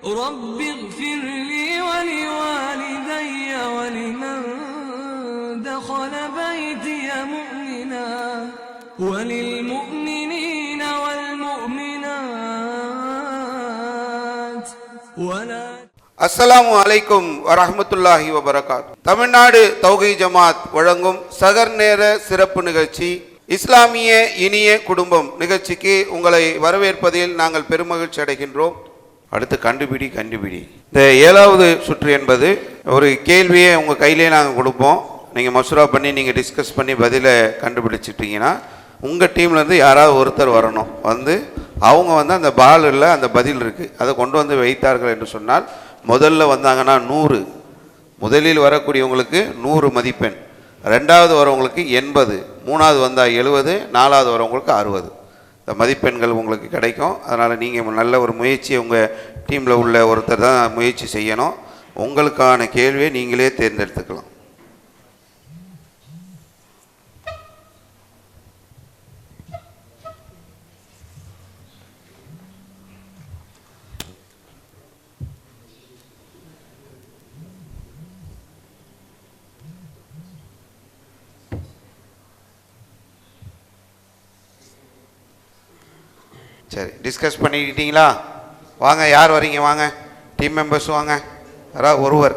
رب اغفر لي ولوالدي ولمن دخل بيتي مؤمنا وللمؤمنين والمؤمنات ولا அஸ்ஸலாமு அலைக்கும் வரஹ்மத்துல்லாஹி வபரகாத் தமிழ்நாடு தௌகை ஜமாத் வழங்கும் சகர் நேர சிறப்பு நிகழ்ச்சி இஸ்லாமிய இனிய குடும்பம் நிகழ்ச்சிக்கு உங்களை வரவேற்பதில் நாங்கள் பெருமகிழ்ச்சி அடைகின்றோம் அடுத்து கண்டுபிடி கண்டுபிடி. இந்த ஏழாவது சுற்று என்பது ஒரு கேள்வியை உங்கள் கையிலே நாங்கள் கொடுப்போம். நீங்கள் மசூரா பண்ணி நீங்கள் டிஸ்கஸ் பண்ணி பதிலை கண்டுபிடிச்சிட்டிங்கன்னா உங்கள் டீம்லேருந்து யாராவது ஒருத்தர் வரணும். வந்து அவங்க வந்து அந்த பால் இல்லை அந்த பதில் இருக்குது அதை கொண்டு வந்து வைத்தார்கள் என்று சொன்னால் முதல்ல வந்தாங்கன்னா நூறு. முதலில் வரக்கூடியவங்களுக்கு நூறு மதிப்பெண். ரெண்டாவது வரவங்களுக்கு எண்பது. மூணாவது வந்தால் எழுபது நாலாவது வரவங்களுக்கு அறுபது. இந்த மதிப்பெண்கள் உங்களுக்கு கிடைக்கும். அதனால் நீங்கள் நல்ல ஒரு முயற்சியை உங்கள் டீமில் உள்ள ஒருத்தர் தான் முயற்சி செய்யணும். உங்களுக்கான கேள்வியை நீங்களே தேர்ந்தெடுத்துக்கலாம். சரி டிஸ்கஸ் பண்ணிக்கிட்டீங்களா? வாங்க யார் வரீங்க வாங்க. டீம் மெம்பர்ஸ் வாங்க. யாராவது ஒருவர்.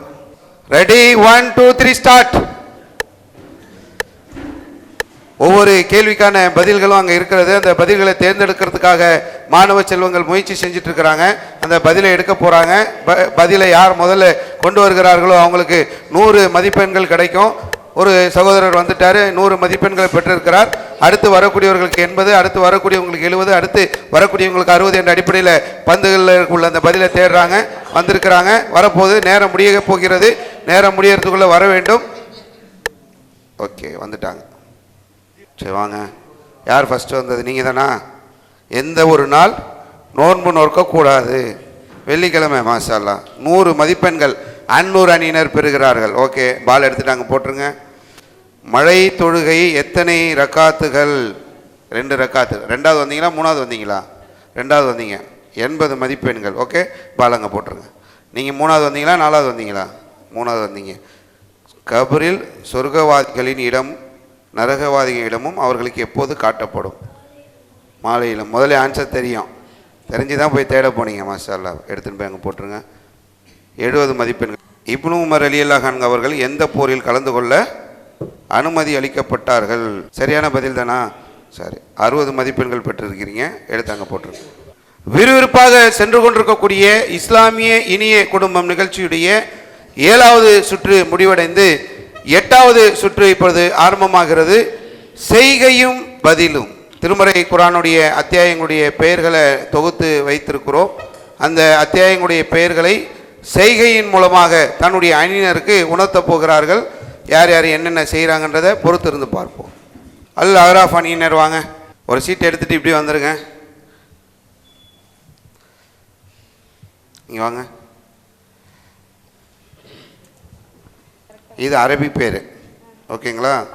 Ready one two three start ஒவ்வொரு கேள்விக்கான பதில்களும் அங்கே இருக்கிறது. அந்த பதில்களை தேர்ந்தெடுக்கிறதுக்காக மாணவ செல்வங்கள் முயற்சி செஞ்சுட்டு இருக்கிறாங்க அந்த பதிலை எடுக்க போகிறாங்க ப பதிலை யார் முதல்ல கொண்டு வருகிறார்களோ அவங்களுக்கு நூறு மதிப்பெண்கள் கிடைக்கும். ஒரு சகோதரர் வந்துட்டார். நூறு மதிப்பெண்களை பெற்றிருக்கிறார். அடுத்து வரக்கூடியவர்களுக்கு எண்பது அடுத்து வரக்கூடியவங்களுக்கு எழுபது அடுத்து வரக்கூடியவங்களுக்கு அறுபது என்ற அடிப்படையில் பந்துகளில் உள்ள அந்த பதிலை தேடுறாங்க வந்திருக்கிறாங்க. வரப்போகுது நேரம் முடிய போகிறது. நேரம் முடியறதுக்குள்ளே வர வேண்டும். ஓகே வந்துட்டாங்க. சரி வாங்க. யார் ஃபஸ்ட்டு வந்தது? நீங்கள் தானா எந்த ஒரு நாள் நோன்பு நோக்கக்கூடாது வெள்ளிக்கிழமை மாஷால்லா நூறு மதிப்பெண்கள் அன்னூறு அணியினர் பெறுகிறார்கள். ஓகே பால் எடுத்துகிட்டாங்க போட்டுருங்க. மழை தொழுகை எத்தனை ரக்காத்துகள்? ரெண்டு ரக்காத்து. ரெண்டாவது வந்தீங்களா? மூணாவது வந்தீங்களா? ரெண்டாவது வந்தீங்க. எண்பது மதிப்பெண்கள். ஓகே? பாலங்க போட்டுருங்க. நீங்கள் மூணாவது வந்தீங்களா? நாலாவது வந்தீங்களா? மூணாவது வந்தீங்க. கபரில் சொர்க்கவாதிகளின் இடம் நரகவாதிகளிடமும் அவர்களுக்கு எப்போது காட்டப்படும்? மாலையில். முதல்ல ஆன்சர் தெரியும். தெரிஞ்சு தான் போய் தேட போனீங்க மாஷா அல்லாஹ் எடுத்துன்னு போய் அங்கே போட்டுருங்க. எழுபது மதிப்பெண்கள். இப்னு உமர் அலி அல்லாஹான் அவர்கள் எந்த போரில் கலந்து கொள்ள அனுமதி அளிக்கப்பட்டார்கள். சரியான பதில் தானா? சரி. அறுபது மதிப்பெண்கள் பெற்றிருக்கிறீங்க. எடுத்து அங்கே போட்டுருங்க. விறுவிறுப்பாக சென்று கொண்டிருக்கக்கூடிய இஸ்லாமிய இனிய குடும்பம் நிகழ்ச்சியுடைய ஏழாவது சுற்று முடிவடைந்து எட்டாவது சுற்று இப்பொழுது ஆரம்பமாகிறது. செய்கையும் பதிலும். திருமறை குரானுடைய அத்தியாயங்களுடைய பெயர்களை தொகுத்து வைத்திருக்கிறோம். அந்த அத்தியாயங்களுடைய பெயர்களை செய்கையின் மூலமாக தன்னுடைய அணியினருக்கு உணர்த்தப் போகிறார்கள். யார் யார் என்னென்ன செய்கிறாங்கன்றதை பொறுத்திருந்து பார்ப்போம். அல் அகராஃப் அணியினர் வாங்க. ஒரு சீட் எடுத்துகிட்டு இப்படி வந்துருங்க. இங்கே வாங்க. இது அரபி பேர். ஓகேங்களா?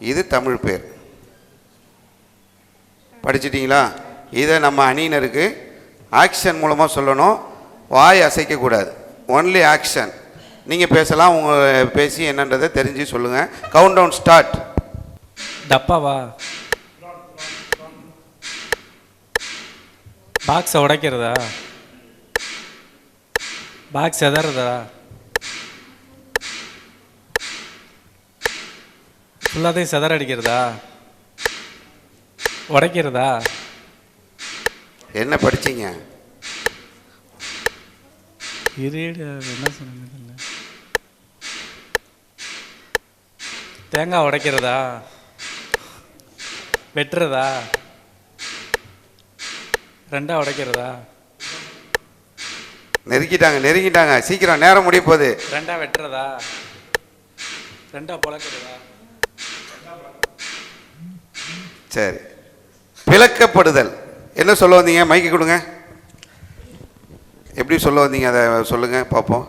இது தமிழ் பேர். படிச்சிட்டிங்களா? இதை நம்ம அணியினருக்கு ஆக்ஷன் மூலமாக சொல்லணும். வாய் அசைக்கக்கூடாது. ஒன்லி ஆக்ஷன் நீங்கள் பேசலாம் உங்கள் பேசி என்னன்றதை தெரிஞ்சு சொல்லுங்கள் கவுண்ட் டவுன் ஸ்டார்ட் டப்பாவா பாக்ஸை உடைக்கிறதா? பாக்ஸ் எதறதா ஃபுல்லாத்தையும் செதற அடிக்கிறதா? உடைக்கிறதா? என்ன படிச்சீங்க? இருடு என்ன சொன்னது தேங்காய் உடைக்கிறதா? வெட்டுறதா? ரெண்டா உடைக்கிறதா? நெருக்கிட்டாங்க நெருங்கிட்டாங்க. சீக்கிரம் நேரம் முடிய போகுது. ரெண்டா வெட்டுறதா? ரெண்டா பொழக்கிறதா? சரி. பிளக்கப்படுதல். என்ன சொல்ல வந்தீங்க? மைக்கு கொடுங்க. எப்படி சொல்ல வந்தீங்க? அதை சொல்லுங்கள் பார்ப்போம்.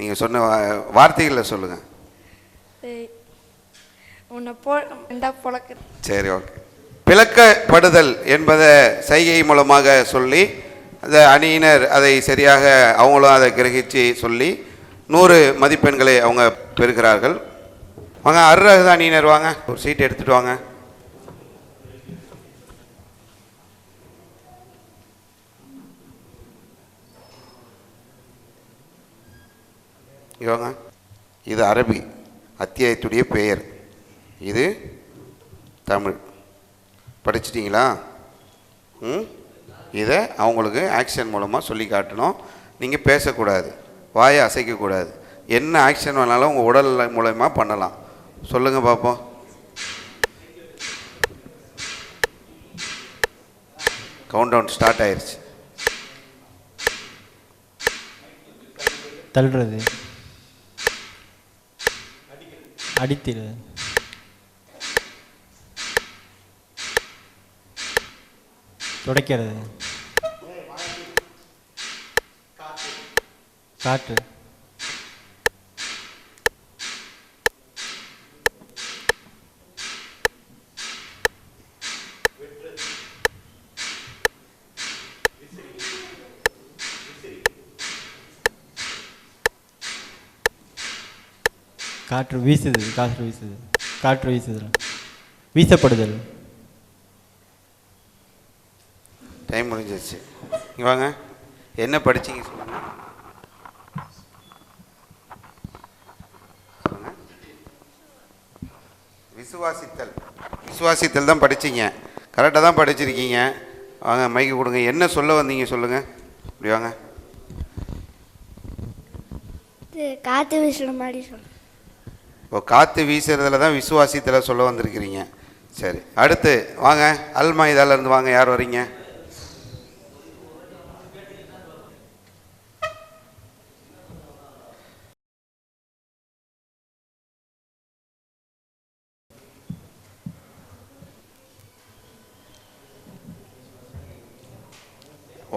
நீங்கள் சொன்ன வார்த்தைகளில் சொல்லுங்கள் உன்னை போ ரெண்டா சரி ஓகே. பிளக்கப்படுதல் என்பதை சைகை மூலமாக சொல்லி அந்த அணியினர் அதை சரியாக அவங்களும் அதை கிரகித்து சொல்லி நூறு மதிப்பெண்களை அவங்க பெறுகிறார்கள். வாங்க அருரக அணியினர் வாங்க. ஒரு சீட் எடுத்துகிட்டு வாங்க. இங்க வாங்க. இது அரபி அத்தியாயத்துடைய பெயர். இது தமிழ். படிச்சிட்டிங்களா? ம்? இதை அவங்களுக்கு ஆக்ஷன் மூலமாக சொல்லி காட்டணும். நீங்கள் பேசக்கூடாது. வாயை அசைக்கக்கூடாது. என்ன ஆக்ஷன் வேணாலும் உங்கள் உடல் மூலயமா பண்ணலாம். சொல்லுங்கள் பார்ப்போம் கவுண்ட் டவுன் ஸ்டார்ட் ஆயிடுச்சு தள்ளுறது. அடித்திடுறது துடைக்கிறது. காற்று. காற்று வீசுது காற்று வீசுது. காற்று வீசுதல் வீசப்படுதல். டைம் முடிஞ்சிருச்சு. இங்க வாங்க. என்ன படிச்சீங்க சொல்லுங்க. விசுவாசித்தல். விசுவாசித்தல் தான் படிச்சீங்க. கரெக்டாக தான் படிச்சிருக்கீங்க. வாங்க மைக்கு கொடுங்க. என்ன சொல்ல வந்தீங்க சொல்லுங்க. இப்படி வாங்க. காற்று வீசுகிற மாதிரி சொல்லுங்கள் இப்போ காற்று வீசுறதுல தான் விசுவாசித்தலை சொல்ல வந்திருக்கிறீங்க. சரி அடுத்து வாங்க. அல்மாயுதால இருந்து வாங்க. யார் வரீங்க?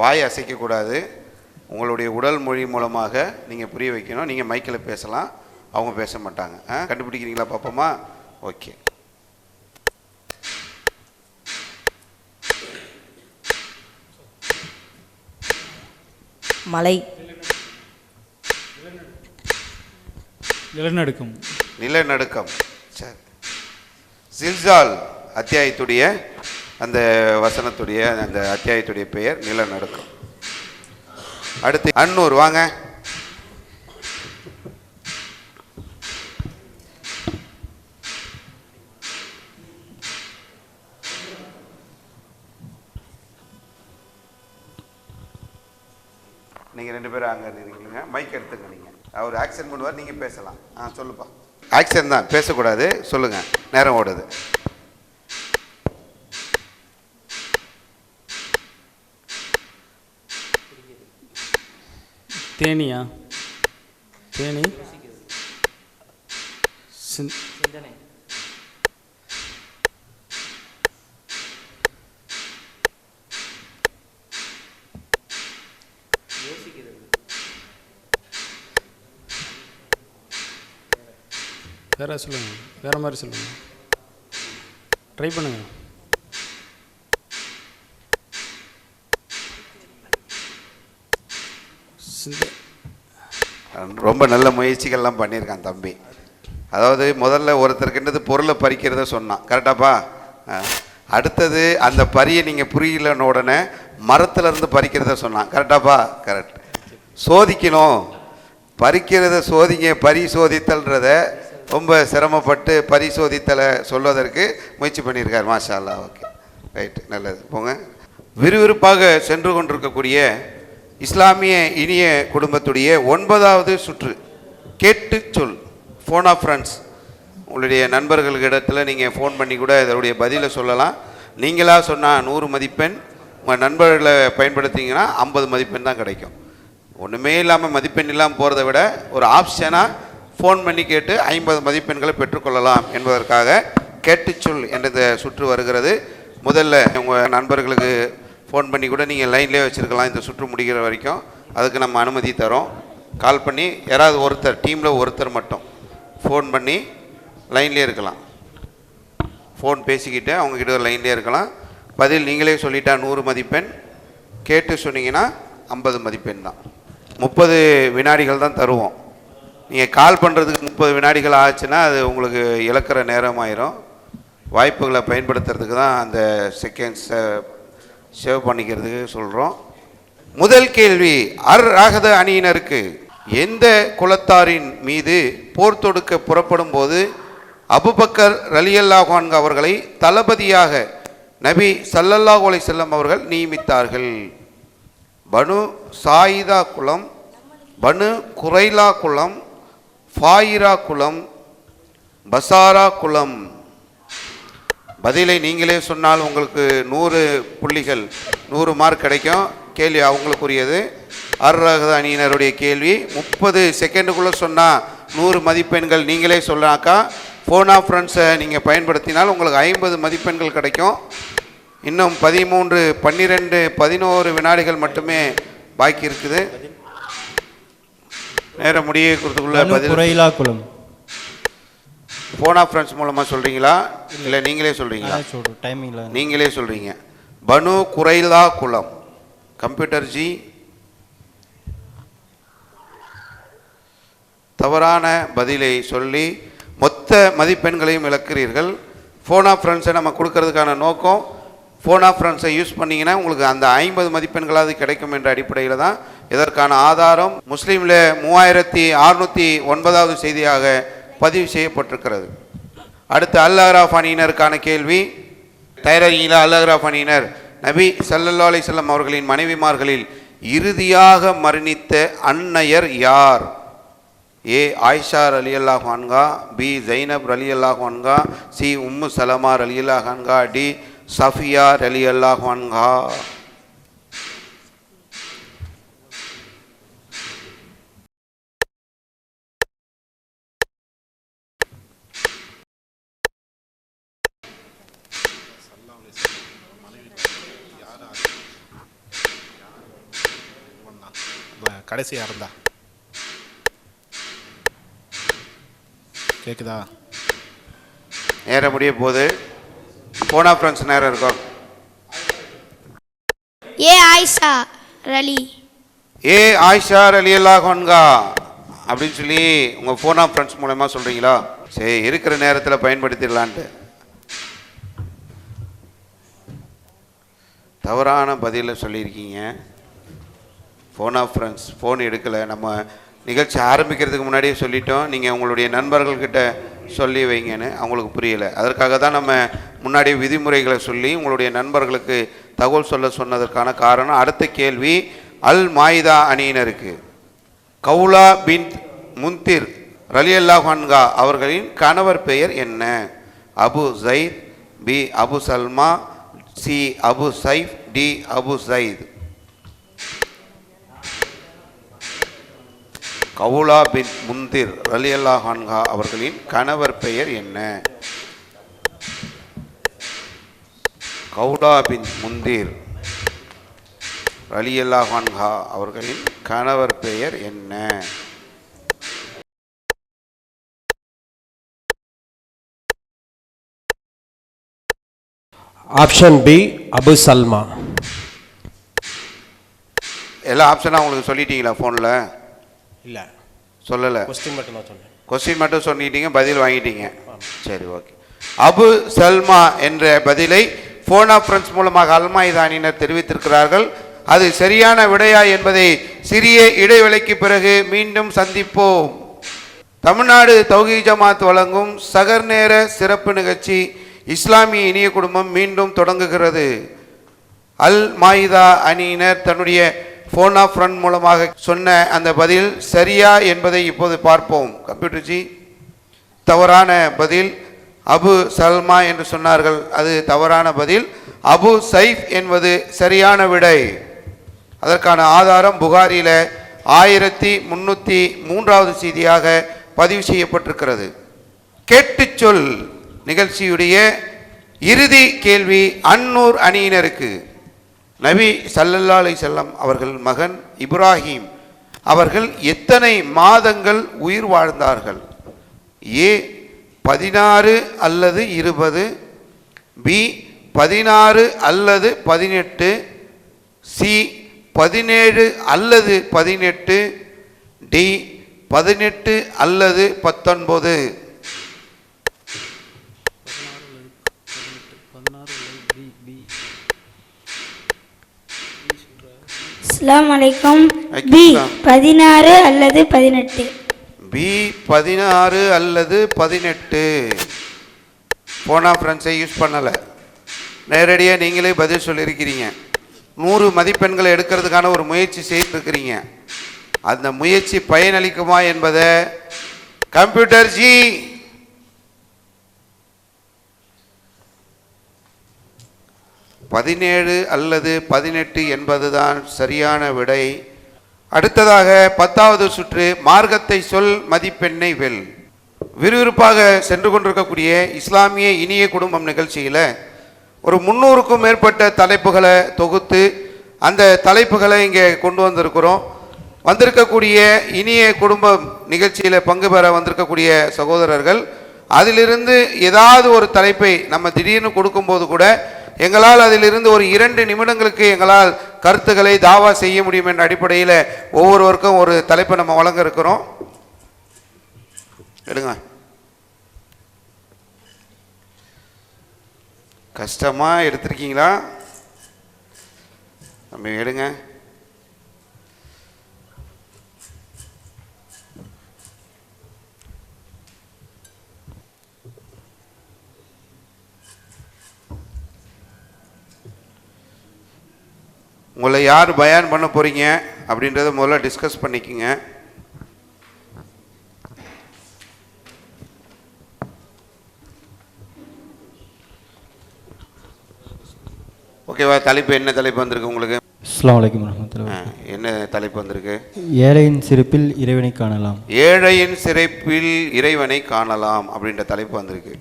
வாய் அசைக்கக்கூடாது. உங்களுடைய உடல் மொழி மூலமாக நீங்கள் புரிய வைக்கணும். நீங்கள் மைக்கில் பேசலாம். அவங்க பேச மாட்டாங்க. ஆ கண்டுபிடிக்கிறீங்களா பார்ப்போமா ஓகே. மலை. நிலநடுக்கம். நிலநடுக்கம். சரி. சில்சால் அத்தியாயத்துடைய அந்த வசனத்துடைய அந்த அத்தியாயத்துடைய பெயர் நிலநடுக்கம். அடுத்து அன்னூர் வாங்க. நீங்கள் ரெண்டு பேரும் அங்கே இருக்கீங்க மைக் எடுத்துங்க நீங்கள் அவர் ஆக்ஷன் பண்ணுவார் நீங்கள் பேசலாம். ஆ சொல்லுப்பா. ஆக்ஷன் தான். பேசக்கூடாது. சொல்லுங்கள் நேரம் ஓடுது. தேனியா? தேனி? சிந்- வேற சொல்லுங்க. வேற மாதிரி சொல்லுங்க. ட்ரை பண்ணுங்க. ரொம்ப நல்ல முயற்சிகள்லாம் பண்ணியிருக்கான் தம்பி. அதாவது முதல்ல ஒருத்தருக்குன்றது பொருளை பறிக்கிறத சொன்னான். கரெக்டாப்பா ஆ. அடுத்தது அந்த பரியை நீங்கள் புரியலன்னு உடனே மரத்துலேருந்து பறிக்கிறத சொன்னான். கரெக்டாப்பா கரெக்ட் சோதிக்கணும். பறிக்கிறத சோதிங்க பரிசோதித்தல்ன்றத ரொம்ப சிரமப்பட்டு பரிசோதித்தலை சொல்வதற்கு முயற்சி பண்ணியிருக்கார். மாஷா அல்லாஹ் ஓகே. ரைட்டு நல்லது. போங்க. விறுவிறுப்பாக சென்று கொண்டிருக்கக்கூடிய இஸ்லாமிய இனிய குடும்பத்துடைய ஒன்பதாவது சுற்று. கேட்டு சொல். ஃபோன் ஆஃப் ஃப்ரெண்ட்ஸ் உங்களுடைய நண்பர்களிடத்தில் நீங்கள் ஃபோன் பண்ணி கூட இதனுடைய பதிலை சொல்லலாம். நீங்களாக சொன்னால் நூறு மதிப்பெண் உங்கள் நண்பர்களை பயன்படுத்திங்கன்னா ஐம்பது மதிப்பெண் தான் கிடைக்கும். ஒன்றுமே இல்லாமல் மதிப்பெண் இல்லாமல் போகிறத விட ஒரு ஆப்ஷனாக ஃபோன் பண்ணி கேட்டு ஐம்பது மதிப்பெண்களை பெற்றுக்கொள்ளலாம் என்பதற்காக கேட்டுச்சொல் என்ற இந்த சுற்று வருகிறது. முதல்ல உங்கள் நண்பர்களுக்கு ஃபோன் பண்ணி கூட நீங்கள் லைன்லேயே வச்சுருக்கலாம். இந்த சுற்று முடிகிற வரைக்கும் அதுக்கு நம்ம அனுமதி தரோம். கால் பண்ணி யாராவது ஒருத்தர் டீமில் ஒருத்தர் மட்டும் ஃபோன் பண்ணி லைன்லேயே இருக்கலாம். ஃபோன் பேசிக்கிட்டு அவங்கக்கிட்ட லைன்லேயே இருக்கலாம். பதில் நீங்களே சொல்லிட்டா நூறு மதிப்பெண். கேட்டு சொன்னீங்கன்னா ஐம்பது மதிப்பெண் தான். முப்பது வினாடிகள் தான் தருவோம். நீங்கள் கால் பண்ணுறதுக்கு முப்பது வினாடிகள் ஆச்சுன்னா அது உங்களுக்கு இழக்கிற நேரமாயிரும் வாய்ப்புகளை பயன்படுத்துறதுக்கு தான் அந்த செகண்ட்ஸை சேவ் பண்ணிக்கிறதுக்கு சொல்கிறோம் முதல் கேள்வி அர் ராகத அணியினருக்கு எந்த குலத்தாரின் மீது போர் தொடுக்க புறப்படும் போது அபுபக்கர் ரலியல்லாஹான் அவர்களை தளபதியாக நபி ஸல்லல்லாஹு அலைஹி செல்லம் அவர்கள் நியமித்தார்கள். பனு சாயிதா குலம் பனு குரைலா குலம் ஃபாயிரா குலம் பசாரா குலம் பதிலை நீங்களே சொன்னால் உங்களுக்கு நூறு புள்ளிகள் நூறு மார்க் கிடைக்கும். கேள்வி அவங்களுக்குரியது. அர்ரகத அணியினருடைய கேள்வி. முப்பது செகண்டுக்குள்ளே சொன்னால் நூறு மதிப்பெண்கள் நீங்களே சொன்னாக்கா ஃபோன் ஆஃப் ஃப்ரெண்ட்ஸை நீங்கள் பயன்படுத்தினால் உங்களுக்கு ஐம்பது மதிப்பெண்கள் கிடைக்கும். இன்னும் பதிமூன்று பன்னிரெண்டு பதினோரு வினாடிகள் மட்டுமே பாக்கி இருக்குது. நேரம் முடியறதுக்குள்ள பனு பதில். குளம். ஃபோன் ஆஃப் ஃப்ரெண்ட்ஸ் மூலமாக சொல்கிறீங்களா இல்லை நீங்களே சொல்கிறீங்களா டைமிங்கில் நீங்களே சொல்கிறீங்க பனு குரைலா குலம் கம்ப்யூட்டர் ஜி. தவறான பதிலை சொல்லி மொத்த மதிப்பெண்களையும் இழக்கிறீர்கள். ஃபோன் ஆஃப் ஃப்ரெண்ட்ஸை நம்ம கொடுக்கறதுக்கான நோக்கம் ஃபோன் ஆஃப் ஃப்ரெண்ட்ஸை யூஸ் பண்ணீங்கன்னா உங்களுக்கு அந்த ஐம்பது மதிப்பெண்களாவது கிடைக்கும் என்ற அடிப்படையில் தான் இதற்கான ஆதாரம். முஸ்லீமில் மூவாயிரத்தி அறுநூற்றி ஒன்பதாவது செய்தியாக பதிவு செய்யப்பட்டிருக்கிறது. அடுத்து அல்லஹராஃப் அணியினருக்கான கேள்வி. தயாரிகளா அல்லஹராஃப் அணியினர் நபி சல்லல்லா அலைஹி அவர்களின் மனைவிமார்களில் இறுதியாக மரணித்த அன்னையர் யார்? ஏ ஆயிஷார் அலி அல்லாஹான்கா பி ஜைனப் அலி அல்லாஹான்கா சி உம்மு சலமார் அலி அல்லாஹான்கா டி சஃபியார் அலி அல்லாஹ் கடைசியாக இருந்தா? கேக்குதா? நேரம் முடிய போகுது. ஆஃப் ஃப்ரெண்ட்ஸ் நேரம் இருக்கும். ஏ ஆயிஷா ரலி. ஏ ஆயிஷார் அலி அல்லாஹ் அன்கா அப்படின்னு சொல்லி உங்கள் ஃபோன் ஆஃப் ஃப்ரெண்ட்ஸ் மூலமா சொல்கிறீங்களா சரி இருக்கிற நேரத்தில் பயன்படுத்திடலான்ட்டு. தவறான பதிலை சொல்லியிருக்கீங்க. ஃபோன் ஆஃப் ஃப்ரெண்ட்ஸ் ஃபோன் எடுக்கலை. நம்ம நிகழ்ச்சி ஆரம்பிக்கிறதுக்கு முன்னாடியே சொல்லிட்டோம். நீங்கள் உங்களுடைய நண்பர்கள்கிட்ட சொல்லி வைங்கன்னு. அவங்களுக்கு புரியலை. அதற்காக தான் நம்ம முன்னாடி விதிமுறைகளை சொல்லி உங்களுடைய நண்பர்களுக்கு தகவல் சொல்ல சொன்னதற்கான காரணம். அடுத்த கேள்வி அல் மாயிதா அணியினருக்கு. கவுலா பின் முந்திர் ரலி அல்லாஹான்கா அவர்களின் கணவர் பெயர் என்ன? Abu Zaid B Abu Salma C Abu Saif D Abu Zaid Khawla bin Mundhir ரலியல்லாஹ் அன்ஹா அவர்களின் கணவர் பெயர் என்ன? கவுலா பின் முந்திர் ரலியல்லாஹ் அன்ஹா அவர்களின் கணவர் பெயர் என்ன? ஆப்ஷன் பி அபு சல்மா எல்லா ஆப்ஷனாக உங்களுக்கு சொல்லிட்டீங்களா ஃபோனில் இல்லை. சொல்லலை. கொஸ்டின் மட்டும் தான் சொன்னேன். கொஸ்டின் மட்டும் சொல்லிட்டீங்க பதில் வாங்கிட்டீங்க. சரி ஓகே. அபு சல்மா என்ற பதிலை ஃபோன் ஆஃப் ஃப்ரெண்ட்ஸ் மூலமாக அல்மாயுதானினர் தெரிவித்திருக்கிறார்கள். அது சரியான விடையா என்பதை சிறிய இடைவேளைக்கு பிறகு மீண்டும் சந்திப்போம். தமிழ்நாடு தௌஹீ ஜமாத் வழங்கும் சகர் நேர சிறப்பு நிகழ்ச்சி இஸ்லாமிய இனிய குடும்பம் மீண்டும் தொடங்குகிறது. அல் மாயிதா அணியினர் தன்னுடைய ஃபோன் ஆஃப் ஃப்ரண்ட் மூலமாக சொன்ன அந்த பதில் சரியா என்பதை இப்போது பார்ப்போம். கம்ப்யூட்டர் ஜி தவறான பதில் அபு சல்மா என்று சொன்னார்கள். அது தவறான பதில் அபு சைஃப் என்பது சரியான விடை. அதற்கான ஆதாரம் புகாரியில் ஆயிரத்தி முன்னூற்றி மூன்றாவது செய்தியாக பதிவு செய்யப்பட்டிருக்கிறது. கேட்டு சொல் நிகழ்ச்சியுடைய இறுதி கேள்வி அன்னூர் அணியினருக்கு. நபி சல்லல்லா அலைஹி செல்லம் அவர்கள் மகன் இப்ராஹிம். அவர்கள் எத்தனை மாதங்கள் உயிர் வாழ்ந்தார்கள்? ஏ பதினாறு அல்லது இருபது பி பதினாறு அல்லது பதினெட்டு சி பதினேழு அல்லது பதினெட்டு டி பதினெட்டு அல்லது பத்தொன்பது. அஸ்ஸலாமு அலைக்கும். அலைக்கும் பி. பதினாறு அல்லது பதினெட்டு. பி பதினாறு அல்லது பதினெட்டு. போனா ஃப்ரெண்ட்ஸை யூஸ் பண்ணலை. நேரடியாக நீங்களே பதில் சொல்லியிருக்கிறீங்க நூறு மதிப்பெண்களை எடுக்கிறதுக்கான ஒரு முயற்சி செய்திருக்கிறீங்க. அந்த முயற்சி பயனளிக்குமா என்பதை கம்ப்யூட்டர் ஜி பதினேழு அல்லது பதினெட்டு என்பதுதான் சரியான விடை. அடுத்ததாக பத்தாவது சுற்று மார்க்கத்தை சொல் மதிப்பெண்ணை வெல். விறுவிறுப்பாக சென்று கொண்டிருக்கக்கூடிய இஸ்லாமிய இனிய குடும்பம் நிகழ்ச்சியில் ஒரு முந்நூறுக்கும் மேற்பட்ட தலைப்புகளை தொகுத்து அந்த தலைப்புகளை இங்கே கொண்டு வந்திருக்கிறோம். வந்திருக்கக்கூடிய இனிய குடும்பம் நிகழ்ச்சியில் பங்கு பெற வந்திருக்கக்கூடிய சகோதரர்கள் அதிலிருந்து ஏதாவது ஒரு தலைப்பை நம்ம திடீர்னு கொடுக்கும்போது கூட எங்களால் அதிலிருந்து ஒரு இரண்டு நிமிடங்களுக்கு எங்களால் கருத்துக்களை தாவா செய்ய முடியும் என்ற அடிப்படையில் ஒவ்வொருவருக்கும் ஒரு தலைப்பை நம்ம வழங்க இருக்கிறோம். எடுங்க. கஷ்டமாக எடுத்திருக்கீங்களா? நம்ம எடுங்க. உங்களை யார் பயான் பண்ண போறீங்க அப்படின்றத முதல்ல டிஸ்கஸ் பண்ணிக்கங்க. ஓகேவா தலைப்பு என்ன தலைப்பு வந்திருக்கு உங்களுக்கு? அஸ்ஸலாமு அலைக்கும் வரஹ்மத்துல்லாஹி ஆ, என்ன தலைப்பு வந்திருக்கு? ஏழையின் சிரிப்பில் இறைவனை காணலாம். ஏழையின் சிறைப்பில் இறைவனை காணலாம் அப்படின்ற தலைப்பு வந்திருக்கு.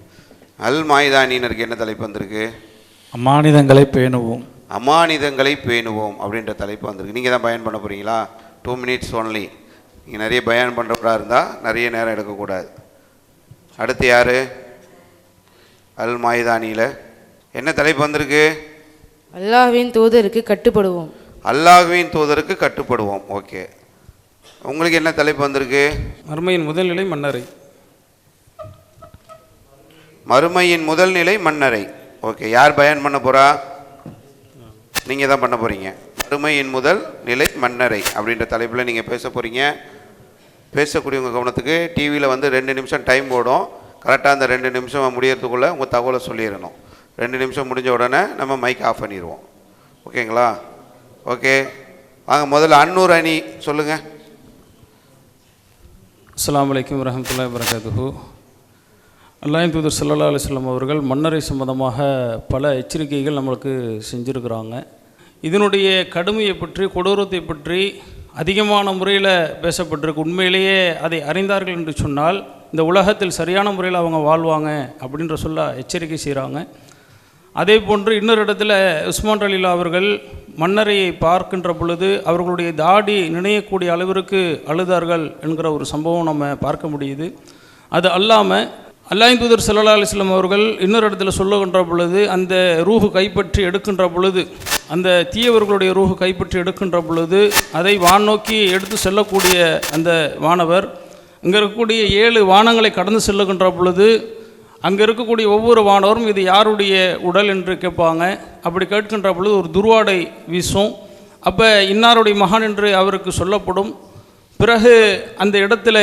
அல் மாயுதானினருக்கு என்ன தலைப்பு வந்திருக்கு? அம்மானிதங்களை பேணுவோம். அமானிதங்களை பேணுவோம் அப்படின்ற தலைப்பு வந்திருக்கு. நீங்கள் தான் பயன் பண்ண போகிறீங்களா டூ மினிட்ஸ் ஒன்லி நீங்கள் நிறைய பயன் பண்ணுறவராக இருந்தால் நிறைய நேரம் எடுக்கக்கூடாது. அடுத்து யார்? அல் மாயுதானியில் என்ன தலைப்பு வந்திருக்கு? அல்லாஹ்வின் தூதருக்கு கட்டுப்படுவோம். அல்லாஹ்வின் தூதருக்கு கட்டுப்படுவோம். ஓகே. உங்களுக்கு என்ன தலைப்பு வந்திருக்கு? மறுமையின் முதல்நிலை மன்னரை. மறுமையின் முதல் நிலை மன்னரை. ஓகே. யார் பயன் பண்ண போறா? நீங்கள் தான் பண்ண போகிறீங்க மறுமையின் முதல் நிலை மன்னரை அப்படின்ற தலைப்பில் நீங்கள் பேச போகிறீங்க பேசக்கூடியவங்க கவனத்துக்கு டிவியில் வந்து ரெண்டு நிமிஷம் டைம் ஓடும் கரெக்டாக அந்த ரெண்டு நிமிஷம் முடியறதுக்குள்ளே உங்கள் தகவலை சொல்லிடணும். ரெண்டு நிமிஷம் முடிஞ்ச உடனே நம்ம மைக் ஆஃப் பண்ணிடுவோம். ஓகேங்களா? ஓகே. வாங்க முதல்ல அன்னூர் அணி சொல்லுங்கள் அஸ்லாம் வலைக்கம் வரமத்துல வரகாத்து அல்லாயின் தூதர் சல்லா அலிஸ்லாம் அவர்கள் மன்னரை சம்பந்தமாக பல எச்சரிக்கைகள் நம்மளுக்கு செஞ்சுருக்கிறாங்க. இதனுடைய கடுமையை பற்றி கொடூரத்தை பற்றி அதிகமான முறையில் பேசப்பட்டிருக்கு. உண்மையிலேயே அதை அறிந்தார்கள் என்று சொன்னால் இந்த உலகத்தில் சரியான முறையில் அவங்க வாழ்வாங்க அப்படின்ற சொல்ல எச்சரிக்கை செய்கிறாங்க அதே போன்று இன்னொரு இடத்துல உஸ்மான் அலிலா அவர்கள் மன்னரையை பார்க்கின்ற பொழுது அவர்களுடைய தாடி நினையக்கூடிய அளவிற்கு அழுதார்கள் என்கிற ஒரு சம்பவம் நம்ம பார்க்க முடியுது. அது அல்லாமல் அல்லாஹ் தூதர் சல்லா அலிஸ்லாம் அவர்கள் இன்னொரு இடத்துல சொல்லுகின்ற பொழுது அந்த ரூஹு கைப்பற்றி எடுக்கின்ற பொழுது அந்த தீயவர்களுடைய ரூஹு கைப்பற்றி எடுக்கின்ற பொழுது அதை வான் நோக்கி எடுத்து செல்லக்கூடிய அந்த வானவர் இங்கே இருக்கக்கூடிய ஏழு வானங்களை கடந்து செல்லுகின்ற பொழுது அங்கே இருக்கக்கூடிய ஒவ்வொரு வானவரும் இது யாருடைய உடல்? என்று கேட்பாங்க. அப்படி கேட்கின்ற பொழுது ஒரு துர்வாடை வீசும். அப்போ இன்னாருடைய மகன் என்று அவருக்கு சொல்லப்படும். பிறகு அந்த இடத்துல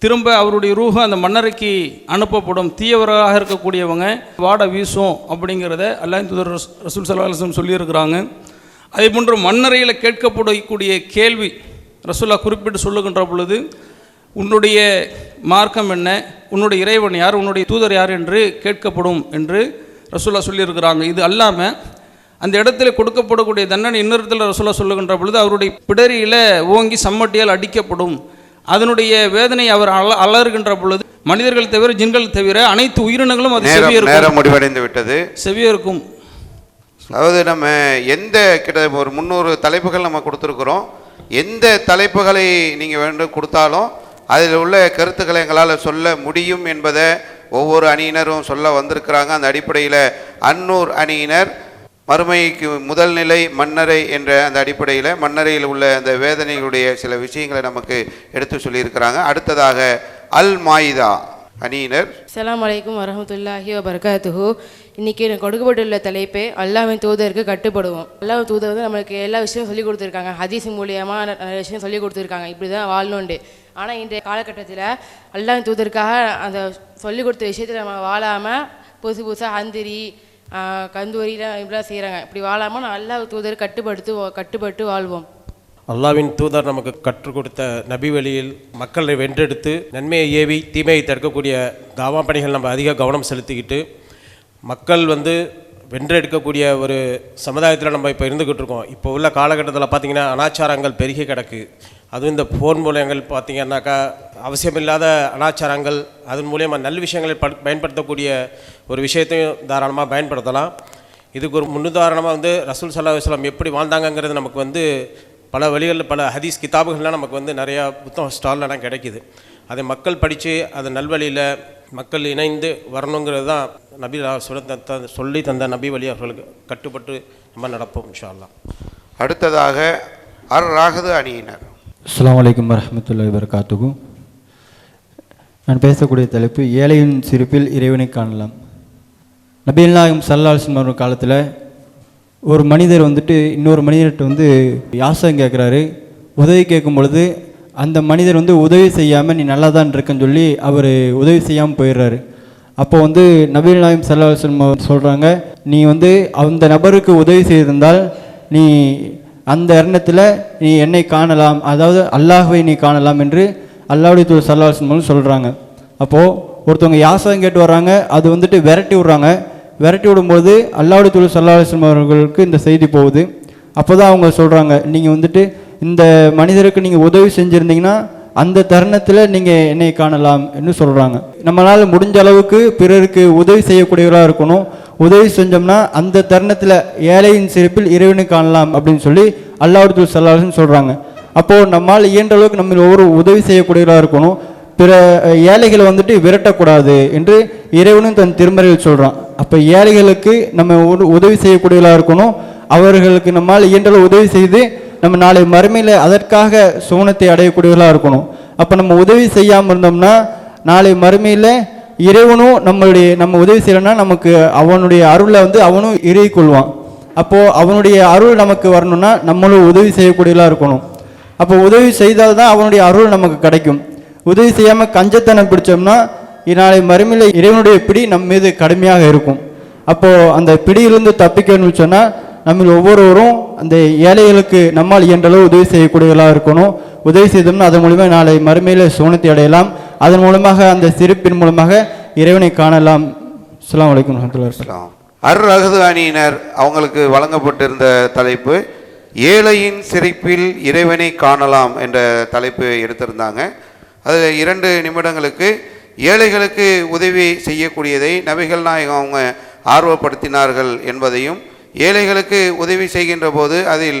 திரும்ப அவருடைய ரூஹம் அந்த மன்னரைக்கு அனுப்பப்படும். தீயவராக இருக்கக்கூடியவங்க வாட வீசும் அப்படிங்கிறத அல்லாஹ் தூதர் ரஸ்- ரசூல் சல்லாஹம் சொல்லியிருக்கிறாங்க. அதே போன்று மன்னரையில் கேட்கப்படக்கூடிய கேள்வி ரசூல்லா குறிப்பிட்டு சொல்லுகின்ற பொழுது உன்னுடைய மார்க்கம் என்ன? உன்னுடைய இறைவன் யார்? உன்னுடைய தூதர் யார் என்று கேட்கப்படும் என்று ரசூல்லா சொல்லியிருக்கிறாங்க. இது அல்லாமல் அந்த இடத்துல கொடுக்கப்படக்கூடிய தண்டனை இன்னொரு இடத்துல ரசூல்லா சொல்லுகின்ற பொழுது அவருடைய பிடரியில் ஓங்கி சம்மட்டியால் அடிக்கப்படும். அதனுடைய வேதனை அவர் அல அலறுகின்ற பொழுது மனிதர்கள் தவிர ஜின்கள் தவிர அனைத்து உயிரினங்களும் அது செவியிருக்கும் முடிவடைந்து விட்டது. செவியிருக்கும் அதாவது நம்ம எந்த கிட்ட ஒரு முந்நூறு தலைப்புகள் நம்ம கொடுத்துருக்குறோம். எந்த தலைப்புகளை நீங்கள் வேண்டும் கொடுத்தாலும் அதில் உள்ள கருத்துக்களை எங்களால் சொல்ல முடியும் என்பதை ஒவ்வொரு அணியினரும் சொல்ல வந்திருக்கிறாங்க. அந்த அடிப்படையில் அன்னூர் அணியினர் மறுமைக்கு முதல் நிலை மன்னரை என்ற அந்த அடிப்படையில் மன்னரையில் உள்ள அந்த வேதனைகளுடைய சில விஷயங்களை நமக்கு எடுத்து சொல்லியிருக்கிறாங்க. அடுத்ததாக அல் மாயிதா அணியினர். அஸ்ஸலாமு அலைக்கும் வரமத்துல்லாஹி வபரகாத்துஹு. இன்னைக்கு எனக்கு கொடுக்கப்பட்டுள்ள தலைப்பே அல்லாவின் தூதருக்கு கட்டுப்படுவோம். அல்லாவின் தூதர் வந்து நம்மளுக்கு எல்லா விஷயமும் சொல்லி கொடுத்துருக்காங்க. ஹதீஸ் மூலியமாக நிறைய விஷயம் சொல்லி கொடுத்துருக்காங்க. இப்படி தான் வாழணுண்டு ஆனால் இன்றைய காலகட்டத்தில் அல்லாவின் தூதருக்காக அந்த சொல்லி கொடுத்த விஷயத்தில் நம்ம வாழாமல் புதுசு புதுசாக அந்திரி ஆஹ், கந்தூரிலாம் இப்படிலாம் செய்கிறாங்க இப்படி வாழாமல் நான் அல்லாஹ் தூதர் கட்டுப்படுத்து கட்டுப்பட்டு வாழ்வோம். அல்லாவின் தூதர் நமக்கு கற்றுக் கொடுத்த நபி வழியில் மக்களை வென்றெடுத்து நன்மையை ஏவி தீமையை தடுக்கக்கூடிய தாவா பணிகள் நம்ம அதிக கவனம் செலுத்திக்கிட்டு மக்கள் வந்து வென்றெடுக்கக்கூடிய ஒரு சமுதாயத்தில் நம்ம இப்போ இருந்துக்கிட்டு இருக்கோம். இப்போ உள்ள காலகட்டத்தில் பார்த்திங்கன்னா அனாச்சாரங்கள் பெருகி கிடக்கு. அதுவும் இந்த ஃபோன் மூலியங்கள் பார்த்திங்கன்னாக்கா அவசியமில்லாத அனாச்சாரங்கள் அதன் மூலியமா நல் விஷயங்களை ப- பயன்படுத்தக்கூடிய ஒரு விஷயத்தையும் தாராளமாக பயன்படுத்தலாம். இதுக்கு ஒரு முன்னுதாரணமாக வந்து ரசூல் சல்லா அலுவலாம் எப்படி வாழ்ந்தாங்கங்கிறது நமக்கு வந்து பல வழிகளில் பல ஹதீஸ் கிதாபுகள்லாம் நமக்கு வந்து நிறையா புத்தகம் ஸ்டால்லாம் கிடைக்குது. அதை மக்கள் படித்து அதை நல்வழியில் மக்கள் இணைந்து வரணுங்கிறது தான் நபி சொல்லி தந்த நபி வழி அவர்களுக்கு கட்டுப்பட்டு நம்ம நடப்போம் இன்ஷா அல்லாஹ். அடுத்ததாக அர் ராகது அணியினர். அஸ்லாம் வலைக்கம் வரமத்துல்லா வபரகாத்துஹு நான் பேசக்கூடிய தலைப்பு ஏழையின் சிரிப்பில் இறைவனை காணலாம். நபிகள் நாயகம் சல்லாஹம் அவர்கள் காலத்தில் ஒரு மனிதர் வந்துட்டு இன்னொரு மனிதர்கிட்ட வந்து யாசகம் கேட்குறாரு உதவி கேட்கும் பொழுது அந்த மனிதர் வந்து உதவி செய்யாமல் நீ நல்லா தான் இருக்கன்னு சொல்லி அவர் உதவி செய்யாமல் போயிடுறாரு. அப்போ வந்து நபிகள் நாயகம் சல்லாஹம் சொல்கிறாங்க நீ வந்து அந்த நபருக்கு உதவி செய்திருந்தால் நீ அந்த எண்ணத்தில் நீ என்னை காணலாம் அதாவது அல்லாஹுவை நீ காணலாம் என்று அல்லாவுடைய தூர் சல்லாஹன் மூலம் சொல்கிறாங்க அப்போது ஒருத்தவங்க யாசகம் கேட்டு வர்றாங்க அது வந்துட்டு விரட்டி விட்றாங்க. விரட்டி விடும்போது அல்லாவுடைய தூர் சல்லாஹன் அவர்களுக்கு இந்த செய்தி போகுது. அப்போ தான் அவங்க சொல்கிறாங்க நீங்கள் வந்துட்டு இந்த மனிதருக்கு நீங்கள் உதவி செஞ்சுருந்தீங்கன்னா அந்த தருணத்தில் நீங்கள் என்னை காணலாம் என்று சொல்கிறாங்க நம்மளால் முடிஞ்ச அளவுக்கு பிறருக்கு உதவி செய்யக்கூடியவராக இருக்கணும். உதவி செஞ்சோம்னா அந்த தருணத்தில் ஏழையின் சிறப்பில் இறைவனை காணலாம் அப்படின்னு சொல்லி அல்லாஹ் சல்லாஹன் சொல்கிறாங்க அப்போது நம்மால் இயன்ற அளவுக்கு நம்ம ஒவ்வொரு உதவி செய்யக்கூடியவராக இருக்கணும். பிற ஏழைகளை வந்துட்டு விரட்டக்கூடாது என்று இறைவனும் தன் திருமறையில் சொல்கிறான் அப்போ ஏழைகளுக்கு நம்ம ஒரு உதவி செய்யக்கூடியவர்களாக இருக்கணும். அவர்களுக்கு நம்மால் இயன்றளவு உதவி செய்து நம்ம நாளை மறுமையில் அதற்காக சோனத்தை அடையக்கூடியவர்களாக இருக்கணும். அப்போ நம்ம உதவி செய்யாமல் இருந்தோம்னா நாளை மறுமையில் இறைவனும் நம்மளுடைய நம்ம உதவி செய்யலைன்னா நமக்கு அவனுடைய அருளை வந்து அவனும் இறுகி கொள்வான். அப்போது அவனுடைய அருள் நமக்கு வரணும்னா நம்மளும் உதவி செய்யக்கூடியலாம் இருக்கணும். அப்போ உதவி செய்தால் தான் அவனுடைய அருள் நமக்கு கிடைக்கும். உதவி செய்யாமல் கஞ்சத்தனம் பிடிச்சோம்னா நாளை மறுமையில் இறைவனுடைய பிடி நம் மீது கடுமையாக இருக்கும். அப்போது அந்த பிடியிலிருந்து தப்பிக்கணும்னு சொன்னால் நம்ம ஒவ்வொருவரும் அந்த ஏழைகளுக்கு நம்மால் இயன்றளவு உதவி செய்யக்கூடியவர்களாக இருக்கணும். உதவி செய்தோம்னா அதன் மூலிமா நாளை மறுமையில் சோனத்தை அடையலாம். அதன் மூலமாக அந்த சிரிப்பின் மூலமாக இறைவனை காணலாம். அஸ்லாம் வலைக்கம் வரஹ்மத்துல்லாஹி அர் ரகது அணியினர் அவங்களுக்கு வழங்கப்பட்டிருந்த தலைப்பு ஏழையின் சிரிப்பில் இறைவனை காணலாம் என்ற தலைப்பு எடுத்திருந்தாங்க. அது இரண்டு நிமிடங்களுக்கு ஏழைகளுக்கு உதவி செய்யக்கூடியதை நபிகள் நாயகம் அவங்க ஆர்வப்படுத்தினார்கள் என்பதையும் ஏழைகளுக்கு உதவி செய்கின்ற போது அதில்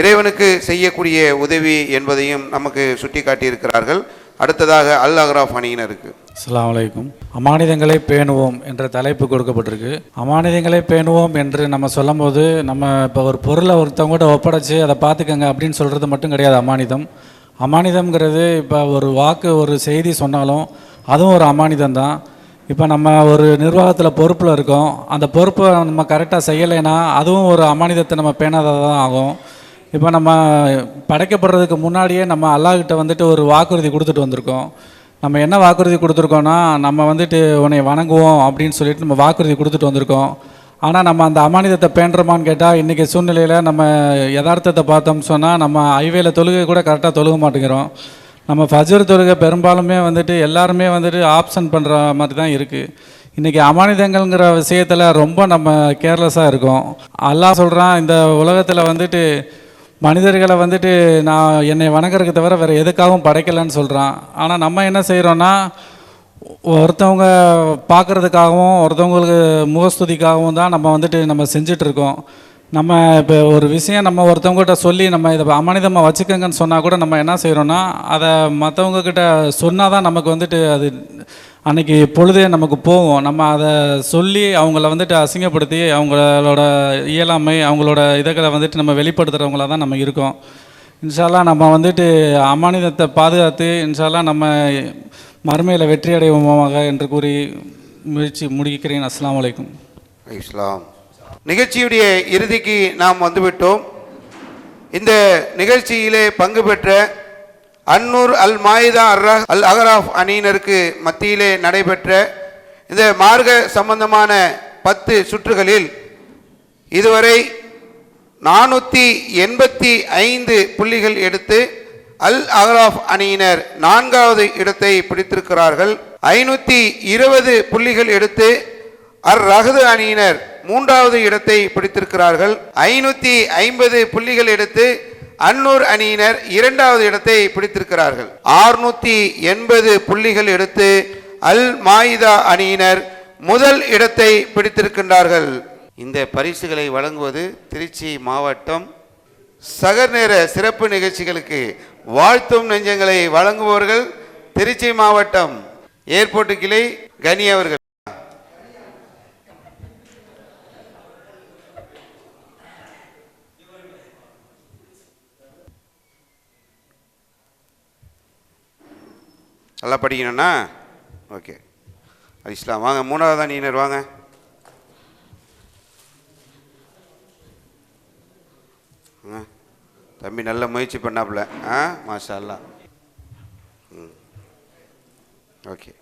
இறைவனுக்கு செய்யக்கூடிய உதவி என்பதையும் நமக்கு சுட்டி காட்டியிருக்கிறார்கள் அடுத்ததாக அல் அக்ராஃப் அணியினருக்கு அஸ்லாம் வலைக்கும் அமானிதங்களை பேணுவோம் என்ற தலைப்பு கொடுக்கப்பட்டிருக்கு. அமானிதங்களை பேணுவோம் என்று நம்ம சொல்லும்போது நம்ம இப்போ ஒரு பொருளை ஒருத்தவங்ககிட்ட ஒப்படைச்சு அதை பார்த்துக்கங்க அப்படின்னு சொல்கிறது மட்டும் கிடையாது அமானிதம். அமானிதம்ங்கிறது இப்போ ஒரு வாக்கு ஒரு செய்தி சொன்னாலும் அதுவும் ஒரு அமானிதம் தான். இப்போ நம்ம ஒரு நிர்வாகத்தில் பொறுப்பில் இருக்கோம். அந்த பொறுப்பை நம்ம கரெக்டாக செய்யலைன்னா அதுவும் ஒரு அமானிதத்தை நம்ம பேணாததாக தான் ஆகும். இப்போ நம்ம படைக்கப்படுறதுக்கு முன்னாடியே நம்ம அல்லாஹ்கிட்ட வந்துட்டு ஒரு வாக்குறுதி கொடுத்துட்டு வந்திருக்கோம். நம்ம என்ன வாக்குறுதி கொடுத்துருக்கோன்னா நம்ம வந்துட்டு உன்னை வணங்குவோம் அப்படின்னு சொல்லிட்டு நம்ம வாக்குறுதி கொடுத்துட்டு வந்திருக்கோம். ஆனால் நம்ம அந்த அமானிதத்தை பேண்டுறோமான்னு கேட்டால் இன்றைக்கி சூழ்நிலையில் நம்ம யதார்த்தத்தை பார்த்தோம்னு சொன்னால் நம்ம ஹைவேல தொழுகை கூட கரெக்டாக தொழுக மாட்டேங்கிறோம். நம்ம ஃபஜர் தொழுகை பெரும்பாலுமே வந்துட்டு எல்லாருமே வந்துட்டு ஆப்ஷன் பண்ணுற மாதிரி தான் இருக்குது இன்றைக்கி அமானிதங்கள்ங்கிற விஷயத்தில் ரொம்ப நம்ம கேர்லெஸ்ஸாக இருக்கோம். அல்லாஹ் சொல்கிறான் இந்த உலகத்தில் வந்துட்டு மனிதர்களை வந்துட்டு நான் என்னை வணங்குறதுக்கு தவிர வேறு எதுக்காகவும் படைக்கலைன்னு சொல்கிறான் ஆனால் நம்ம என்ன செய்கிறோன்னா ஒருத்தவங்க பார்க்குறதுக்காகவும் ஒருத்தவங்களுக்கு முகஸ்துதிக்காகவும் தான் நம்ம வந்துட்டு நம்ம செஞ்சிட்ருக்கோம் நம்ம இப்போ ஒரு விஷயம் நம்ம ஒருத்தவங்ககிட்ட சொல்லி நம்ம இதை அமானிதமாக வச்சுக்கோங்கன்னு சொன்னால் கூட நம்ம என்ன செய்கிறோன்னா அதை மற்றவங்கக்கிட்ட சொன்னால் தான் நமக்கு வந்துட்டு அது அன்னைக்கு பொழுதே நமக்கு போகும். நம்ம அதை சொல்லி அவங்கள வந்துட்டு அசிங்கப்படுத்தி அவங்களோட இயலாமை அவங்களோட இதகளை வந்துட்டு நம்ம வெளிப்படுத்துகிறவங்களா தான் நம்ம இருக்கோம். இன்ஷால்லாம் நம்ம வந்துட்டு அமானிதத்தை பாதுகாத்து இன்ஷால்லாம் நம்ம மறுமையில் வெற்றி அடைவோமாக என்று கூறி முயற்சி முடிக்கிறேன். அஸ்லாம் அலைக்கும். இஸ்லாம் நிகழ்ச்சியுடைய இறுதிக்கு நாம் வந்துவிட்டோம். இந்த நிகழ்ச்சியிலே பங்கு பெற்ற அன்னூர் அல் மாயிதா அர் அல் அகராஃப் அணியினருக்கு மத்தியிலே நடைபெற்ற இந்த மார்க்க சம்பந்தமான பத்து சுற்றுகளில் இதுவரை நானூற்றி எண்பத்தி ஐந்து புள்ளிகள் எடுத்து அல் அகராஃப் அணியினர் நான்காவது இடத்தை பிடித்திருக்கிறார்கள். ஐநூற்றி இருபது புள்ளிகள் எடுத்து அர் ரஹது அணியினர் மூன்றாவது இடத்தை பிடித்திருக்கிறார்கள். ஐநூற்றி ஐம்பது புள்ளிகள் எடுத்து அன்னூர் அணியினர் இரண்டாவது இடத்தை பிடித்திருக்கிறார்கள். ஆறுநூற்றி எண்பது புள்ளிகள் எடுத்து அல் மாயிதா அணியினர் முதல் இடத்தை பிடித்திருக்கின்றார்கள். இந்த பரிசுகளை வழங்குவது திருச்சி மாவட்டம் சகர்நேர சிறப்பு நிகழ்ச்சிகளுக்கு வாழ்த்தும் நெஞ்சங்களை வழங்குபவர்கள் திருச்சி மாவட்டம். ஏர்போர்ட்டு கிளை கனி அவர்கள். நல்லா படிக்கணும்னா? ஓகே. இஸ்லாம். வாங்க மூணாவது தான் நீனர் வாங்க. ஆ, தம்பி நல்ல முயற்சி பண்ணாப்புல. ஆ? மாஷா அல்லா ம். ஓகே.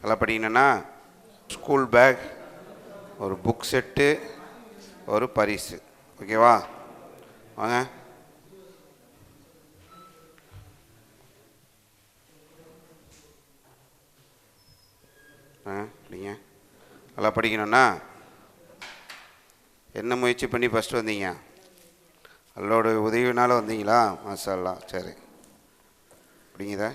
நல்லா படிக்கணும்னா? ஸ்கூல் பேக் ஒரு புக் செட்டு ஒரு பரிசு. ஓகேவா? வாங்க. ஆ படிங்க நல்லா படிக்கணும்னா? என்ன முயற்சி பண்ணி ஃபஸ்ட்டு வந்தீங்க? அல்லோட உதவினால வந்தீங்களா? மாஷா சரி. படிங்கதா